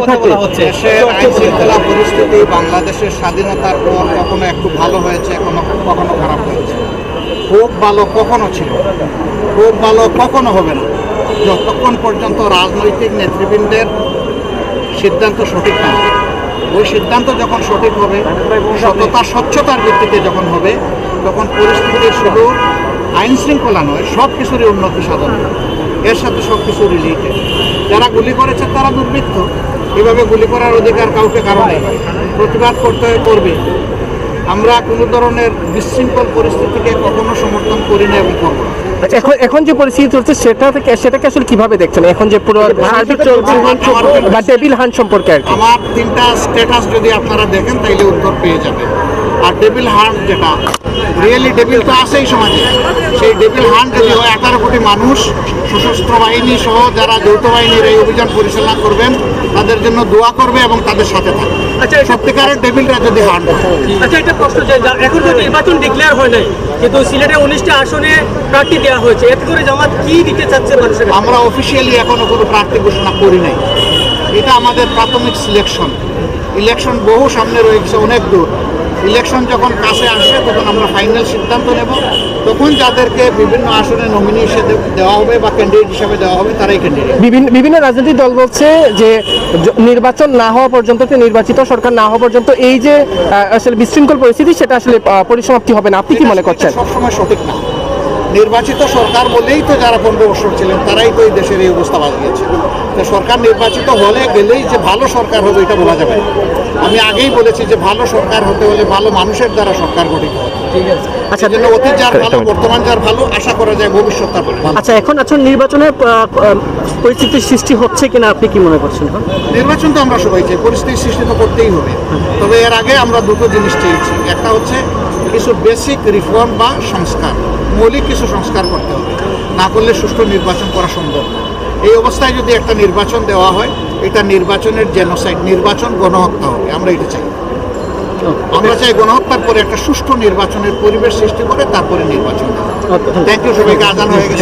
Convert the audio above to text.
কথা বলা হচ্ছে। পরিস্থিতি বাংলাদেশের স্বাধীনতার পর কখনো একটু ভালো হয়েছে কখনো কখনো খারাপ হয়েছে। খুব ভালো কখনো ছিল। খুব ভালো কখনো হবে না। যতক্ষণ পর্যন্ত রাজনৈতিক নেতৃবৃন্দের সিদ্ধান্ত সঠিক না ওই সিদ্ধান্ত যখন সঠিক হবে সততা স্বচ্ছতার ভিত্তিতে যখন হবে তখন পরিস্থিতি শুধু আইন শৃঙ্খলা নয় সব কিছুরই উন্নতি সাধন এর সাথে সব কিছু রিলেটেড। যারা গুলি করেছে তারা দুর্বৃত্ত। এভাবে গুলি করার অধিকার কাউকে কারণে প্রতিবাদ করতে করবে। আমরা কোনো ধরনের বিশৃঙ্খল পরিস্থিতিকে কখনো সমর্থন করি না এবং করব এখন এখন যে পরিস্থিতি চলছে সেটা থেকে সেটাকে আসলে কীভাবে দেখছেন? এখন যে পুরো সার্বিক চলছে বা টেবিল হান সম্পর্কে আর কি। আমার তিনটা স্ট্যাটাস যদি আপনারা দেখেন তাইলে উত্তর পেয়ে যাবেন। আর ডেভিল হান্ট যেটা রিয়েলি ডেভিল তো আছেই সমাজে। সেই ডেভিল হান্ট যদি হয় আঠারো কোটি মানুষ সশস্ত্র বাহিনী সহ যারা যৌথ বাহিনীর এই অভিযান পরিচালনা করবেন তাদের জন্য দোয়া করবে এবং তাদের সাথে থাকবে। আচ্ছা সত্যিকারের ডেভিলরা যদি হান্ট আচ্ছা একটা প্রশ্ন এখন তো নির্বাচন ডিক্লেয়ার হয় নাই কিন্তু সিলেটে উনিশটা আসনে প্রার্থী দেওয়া হয়েছে এতে করে জামাত কি দিতে চাচ্ছে মানুষের আমরা অফিসিয়ালি এখনও কোনো প্রার্থী ঘোষণা করি নাই। এটা আমাদের প্রাথমিক সিলেকশন ইলেকশন বহু সামনে রয়েছে অনেক দূর। ইলেকশন যখন কাছে আসবে তখন আমরা ফাইনাল সিদ্ধান্ত নেব। তখন যাদেরকে বিভিন্ন আসনে নমিনি হিসেবে দেওয়া হবে বা ক্যান্ডিডেট হিসেবে দেওয়া হবে তারাই ক্যান্ডিডেট বিভিন্ন বিভিন্ন রাজনৈতিক দল বলছে যে নির্বাচন না হওয়া পর্যন্ত নির্বাচিত সরকার না হওয়া পর্যন্ত এই যে আসলে বিশৃঙ্খল পরিস্থিতি সেটা আসলে আহ, পরিসমাপ্তি হবে না। আপনি কি মনে করছেন? সবসময় সঠিক না। নির্বাচিত সরকার বলেই তো যারা পনেরো বছর ছিলেন তারাই তো এই দেশের এই অবস্থা বাজিয়েছে তো সরকার নির্বাচিত হলে গেলেই যে ভালো সরকার হবে এটা বলা যাবে আমি আগেই বলেছি যে ভালো সরকার হতে হলে ভালো মানুষের দ্বারা সরকার গঠিত হবে আচ্ছা অতীত যার ভালো বর্তমান যার ভালো আশা করা যায় ভবিষ্যৎ তার আচ্ছা এখন আচ্ছা নির্বাচনের পরিস্থিতির সৃষ্টি হচ্ছে কিনা আপনি কি মনে করছেন নির্বাচন তো আমরা সবাই চাই পরিস্থিতি সৃষ্টি তো করতেই হবে। তবে এর আগে আমরা দুটো জিনিস চেয়েছি। একটা হচ্ছে কিছু বেসিক রিফর্ম বা সংস্কার। মৌলিক কিছু সংস্কার করতে হবে। না করলে সুষ্ঠু নির্বাচন করা সম্ভব না। এই অবস্থায় যদি একটা নির্বাচন দেওয়া হয় এটা নির্বাচনের জেনোসাইড নির্বাচন গণহত্যা হবে। আমরা এটা চাই। আমরা চাই গণহত্যার পরে একটা সুষ্ঠু নির্বাচনের পরিবেশ সৃষ্টি করে তারপরে নির্বাচন থ্যাংক ইউ সবাইকে। আজান হয়ে গেছে।